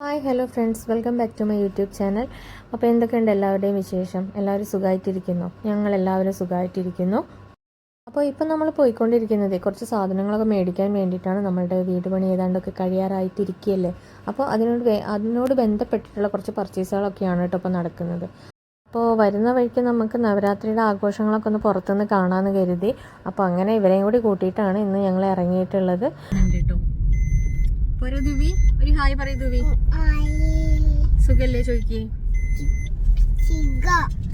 Hi hello friends welcome back to my YouTube channel അപ്പോൾ എന്തൊക്കെയുണ്ട് എല്ലാവരുടെയും വിശേഷം? എല്ലാവരും സുഖമായിട്ടിരിക്കുന്നു ഞങ്ങൾ എല്ലാവരും സുഖമായിട്ടിരിക്കുന്നു അപ്പോൾ ഇപ്പം നമ്മൾ പോയിക്കൊണ്ടിരിക്കുന്നത് കുറച്ച് സാധനങ്ങളൊക്കെ മേടിക്കാൻ വേണ്ടിയിട്ടാണ് നമ്മളുടെ വീട് പണി ഏതാണ്ടൊക്കെ കഴിയാറായിട്ടിരിക്കുകയല്ലേ? അപ്പോൾ അതിനോട് അതിനോട് ബന്ധപ്പെട്ടിട്ടുള്ള കുറച്ച് പർച്ചേസുകളൊക്കെയാണ് കേട്ടോ ഇപ്പോൾ നടക്കുന്നത്. അപ്പോൾ വരുന്ന വഴിക്ക് നമുക്ക് നവരാത്രിയുടെ ആഘോഷങ്ങളൊക്കെ ഒന്ന് പുറത്തുനിന്ന് കാണാമെന്ന് കരുതി. അപ്പോൾ അങ്ങനെ ഇവരെയും കൂടി കൂട്ടിയിട്ടാണ് ഇന്ന് ഞങ്ങൾ ഇറങ്ങിയിട്ടുള്ളത്. ഒരു ദുവി ഒരു ഹായ് പറയൂ ദുവി സുഖല്ലേ ചോദിക്കേ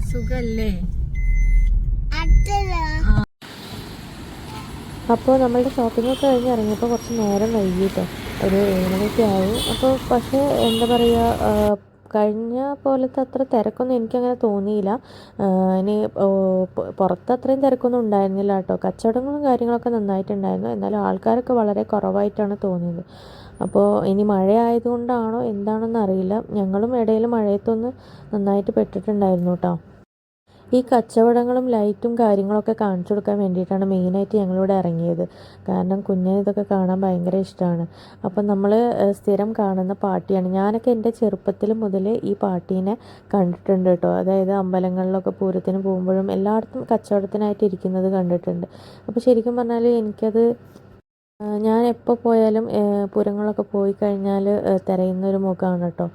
സുഖല്ലേ? അപ്പോൾ നമ്മളുടെ ഷോപ്പിംഗ് ഒക്കെ കഴിഞ്ഞ് ഇറങ്ങിയപ്പോൾ കുറച്ച് നേരം വൈകിട്ടോ. ഒരു ഏഴ് മണിയൊക്കെ ആയി. അപ്പോൾ പക്ഷേ എന്താ പറയുക കഴിഞ്ഞ പോലത്തെ അത്ര തിരക്കൊന്നും എനിക്കങ്ങനെ തോന്നിയില്ല. ഇനി പുറത്ത് അത്രയും തിരക്കൊന്നും ഉണ്ടായിരുന്നില്ല കേട്ടോ. കച്ചവടങ്ങളും കാര്യങ്ങളൊക്കെ നന്നായിട്ടുണ്ടായിരുന്നു. എന്നാലും ആൾക്കാരൊക്കെ വളരെ കുറവായിട്ടാണ് തോന്നിയത്. അപ്പോൾ ഇനി മഴ ആയതുകൊണ്ടാണോ എന്താണെന്ന് അറിയില്ല. ഞങ്ങളും ഇടയിൽ മഴയത്തൊന്ന് നന്നായിട്ട് പെട്ടിട്ടുണ്ടായിരുന്നു കേട്ടോ. ഈ കച്ചവടങ്ങളും ലൈറ്റും കാര്യങ്ങളൊക്കെ കാണിച്ചു കൊടുക്കാൻ വേണ്ടിയിട്ടാണ് മെയിനായിട്ട് ഞങ്ങളിവിടെ ഇറങ്ങിയത്. കാരണം കുഞ്ഞിന് ഇതൊക്കെ കാണാൻ ഭയങ്കര ഇഷ്ടമാണ്. അപ്പം നമ്മൾ സ്ഥിരം കാണുന്ന പാട്ടിയാണ്. ഞാനൊക്കെ എന്റെ ചെറുപ്പത്തിൽ മുതൽ ഈ പാട്ടീനെ കണ്ടിട്ടുണ്ട് കേട്ടോ. അതായത് അമ്പലങ്ങളിലൊക്കെ പൂരത്തിന് പോകുമ്പോഴും എല്ലായിടത്തും കച്ചവടത്തിനായിട്ട് ഇരിക്കുന്നത് കണ്ടിട്ടുണ്ട്. അപ്പോൾ ശരിക്കും പറഞ്ഞാൽ എനിക്കത് ഞാൻ എപ്പോൾ പോയാലും പുരങ്ങളൊക്കെ പോയി കഴിഞ്ഞാൽ തിരയുന്ന ഒരു മുഖമാണ് കേട്ടോ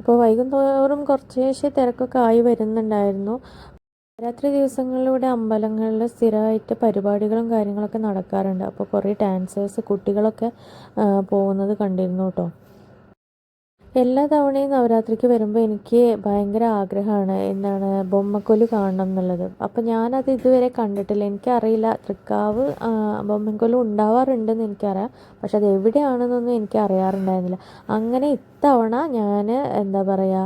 അപ്പോൾ വൈകുന്നേരം കുറച്ചേശ്ശെ തിരക്കൊക്കെ ആയി വരുന്നുണ്ടായിരുന്നു. രാത്രി ദിവസങ്ങളിലൂടെ അമ്പലങ്ങളിൽ സ്ഥിരമായിട്ട് പരിപാടികളും കാര്യങ്ങളൊക്കെ നടക്കാറുണ്ട്. അപ്പോൾ കുറേ ഡാൻസേഴ്സ് കുട്ടികളൊക്കെ പോകുന്നത് കണ്ടിരുന്നു കേട്ടോ എല്ലാ തവണയും നവരാത്രിക്ക് വരുമ്പോൾ എനിക്ക് ഭയങ്കര ആഗ്രഹമാണ്. എന്താണ്? ബൊമ്മക്കൊലു കാണണം എന്നുള്ളത്. അപ്പോൾ ഞാനത് ഇതുവരെ കണ്ടിട്ടില്ല. എനിക്കറിയില്ല. തൃക്കാവ് ബൊമ്മക്കൊൽ ഉണ്ടാവാറുണ്ടെന്ന് എനിക്കറിയാം. പക്ഷെ അത് എവിടെയാണെന്നൊന്നും എനിക്ക് അറിയാറുണ്ടായിരുന്നില്ല. അങ്ങനെ ഇത്തവണ ഞാൻ എന്താ പറയുക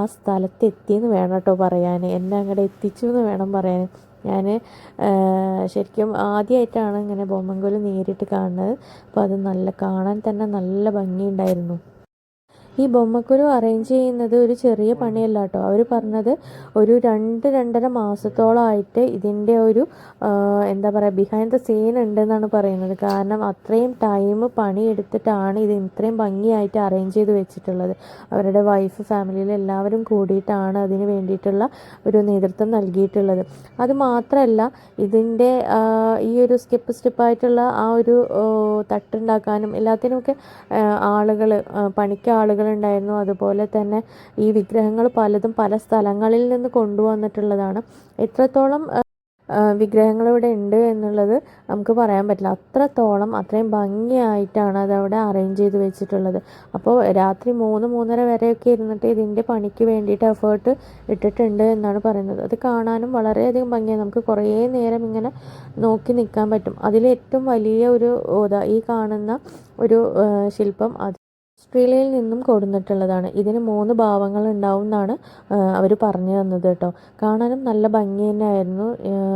ആ സ്ഥലത്ത് എത്തിയെന്ന് വേണം കേട്ടോ പറയാൻ എന്നെ അങ്ങോട്ട് എത്തിച്ചു എന്ന് വേണം പറയാൻ ഞാൻ ശരിക്കും ആദ്യമായിട്ടാണ് ഇങ്ങനെ ബൊമ്മൻകോൽ നേരിട്ട് കാണുന്നത്. അപ്പോൾ അത് നല്ല കാണാൻ തന്നെ നല്ല ഭംഗിയുണ്ടായിരുന്നു. ഈ ബൊമ്മക്കുരു അറേഞ്ച് ചെയ്യുന്നത് ഒരു ചെറിയ പണിയല്ല കേട്ടോ. അവർ പറഞ്ഞത് ഒരു രണ്ട് രണ്ടര മാസത്തോളമായിട്ട് ഇതിന്റെ ഒരു എന്താ പറയുക ബിഹൈൻഡ് ദ സീൻ ഉണ്ടെന്നാണ് പറയുന്നത്. കാരണം അത്രയും ടൈം പണിയെടുത്തിട്ടാണ് ഇത് ഇത്രയും ഭംഗിയായിട്ട് അറേഞ്ച് ചെയ്ത് വെച്ചിട്ടുള്ളത്. അവരുടെ വൈഫ് ഫാമിലിയിൽ എല്ലാവരും കൂടിയിട്ടാണ് അതിന് വേണ്ടിയിട്ടുള്ള ഒരു നേതൃത്വം നൽകിയിട്ടുള്ളത്. അത് മാത്രമല്ല ഇതിന്റെ ഈ ഒരു സ്റ്റെപ്പ് സ്റ്റെപ്പായിട്ടുള്ള ആ ഒരു തട്ടുണ്ടാക്കാനും എല്ലാത്തിനുമൊക്കെ ആളുകൾ പണിക്ക് ആളുകളുണ്ടായിരുന്നു അതുപോലെ തന്നെ ഈ വിഗ്രഹങ്ങൾ പലതും പല സ്ഥലങ്ങളിൽ നിന്ന് കൊണ്ടുവന്നിട്ടുള്ളതാണ്. എത്രത്തോളം വിഗ്രഹങ്ങൾ ഇവിടെ ഉണ്ട് എന്നുള്ളത് നമുക്ക് പറയാൻ പറ്റില്ല. അത്രത്തോളം അത്രയും ഭംഗിയായിട്ടാണ് അതവിടെ അറേഞ്ച് ചെയ്ത് വെച്ചിട്ടുള്ളത്. അപ്പോൾ രാത്രി മൂന്ന് മൂന്നര വരെയൊക്കെ ഇരുന്നിട്ട് ഇതിന്റെ പണിക്ക് വേണ്ടിയിട്ട് എഫേർട്ട് ഇട്ടിട്ടുണ്ട് എന്നാണ് പറയുന്നത്. അത് കാണാനും വളരെയധികം ഭംഗിയാണ്. നമുക്ക് കുറേ നേരം ഇങ്ങനെ നോക്കി നിൽക്കാൻ പറ്റും. അതിൽ ഏറ്റവും വലിയ ഒരു ഈ കാണുന്ന ഒരു ശില്പം അത് ഓസ്ട്രേലിയയിൽ നിന്നും കൊടുന്നിട്ടുള്ളതാണ്. ഇതിന് മൂന്ന് ഭാവങ്ങൾ ഉണ്ടാവും എന്നാണ് അവർ പറഞ്ഞു തന്നത് കേട്ടോ. കാണാനും നല്ല ഭംഗി തന്നെയായിരുന്നു.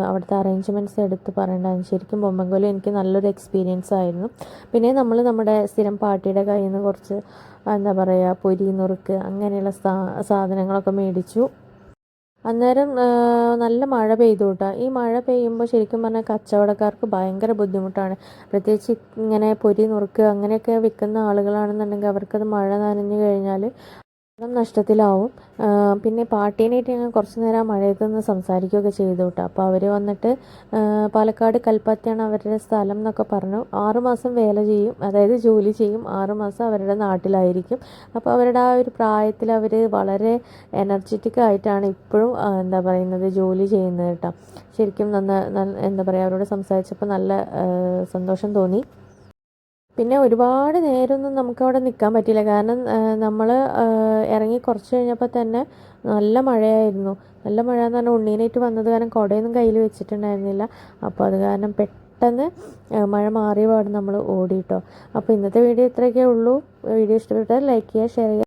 അവിടുത്തെ അറേഞ്ച്മെന്റ്സ് എടുത്ത് പറയേണ്ടതാണ്. ശരിക്കും ബൊമ്മൻകോലി എനിക്ക് നല്ലൊരു എക്സ്പീരിയൻസ് ആയിരുന്നു. പിന്നെ നമ്മൾ നമ്മുടെ സ്ഥിരം പാർട്ടിയുടെ കയ്യിൽ നിന്ന് കുറച്ച് എന്താ പറയുക പൊരി നുറുക്ക് അങ്ങനെയുള്ള സാധനങ്ങളൊക്കെ മേടിച്ചു. അന്നേരം നല്ല മഴ പെയ്തു കേട്ടോ ഈ മഴ പെയ്യുമ്പോൾ ശരിക്കും പറഞ്ഞാൽ കച്ചവടക്കാർക്ക് ഭയങ്കര ബുദ്ധിമുട്ടാണ്. പ്രത്യേകിച്ച് ഇങ്ങനെ പൊരി നുറുക്ക് അങ്ങനെയൊക്കെ വിൽക്കുന്ന ആളുകളാണെന്നുണ്ടെങ്കിൽ അവർക്കത് മഴ നനഞ്ഞു കഴിഞ്ഞാൽ പണം നഷ്ടത്തിലാവും. പിന്നെ പാട്ടീനായിട്ട് ഞങ്ങൾ കുറച്ച് നേരം മഴയത്ത് നിന്ന് സംസാരിക്കുകയൊക്കെ ചെയ്തു കേട്ടോ. അപ്പോൾ അവർ വന്നിട്ട് പാലക്കാട് കൽപ്പറ്റയാണ് അവരുടെ സ്ഥലം എന്നൊക്കെ പറഞ്ഞു. ആറുമാസം വേല ചെയ്യും. അതായത് ജോലി ചെയ്യും. ആറുമാസം അവരുടെ നാട്ടിലായിരിക്കും. അപ്പോൾ അവരുടെ ആ ഒരു പ്രായത്തിൽ അവർ വളരെ എനർജറ്റിക് ആയിട്ടാണ് ഇപ്പോഴും എന്താ പറയുന്നത് ജോലി ചെയ്യുന്നത് കേട്ടോ. ശരിക്കും നന്ന- എന്താ പറയുക അവരോട് സംസാരിച്ചപ്പോൾ നല്ല സന്തോഷം തോന്നി. പിന്നെ ഒരുപാട് നേരമൊന്നും നമുക്കവിടെ നിൽക്കാൻ പറ്റിയില്ല. കാരണം നമ്മൾ ഇറങ്ങി കുറച്ച് കഴിഞ്ഞപ്പോൾ തന്നെ നല്ല മഴയായിരുന്നു. നല്ല മഴ എന്ന് പറഞ്ഞാൽ ഉണ്ണീനായിട്ട് വന്നത് കാരണം കുടയൊന്നും കയ്യിൽ വെച്ചിട്ടുണ്ടായിരുന്നില്ല. അപ്പോൾ അത് കാരണം പെട്ടെന്ന് മഴ മാറിയ പാട് നമ്മൾ ഓടിയിട്ടോ അപ്പോൾ ഇന്നത്തെ വീഡിയോ ഇത്രയൊക്കെ ഉള്ളൂ. വീഡിയോ ഇഷ്ടപ്പെട്ടാൽ ലൈക്ക് ചെയ്യുക ഷെയർ ചെയ്യുക.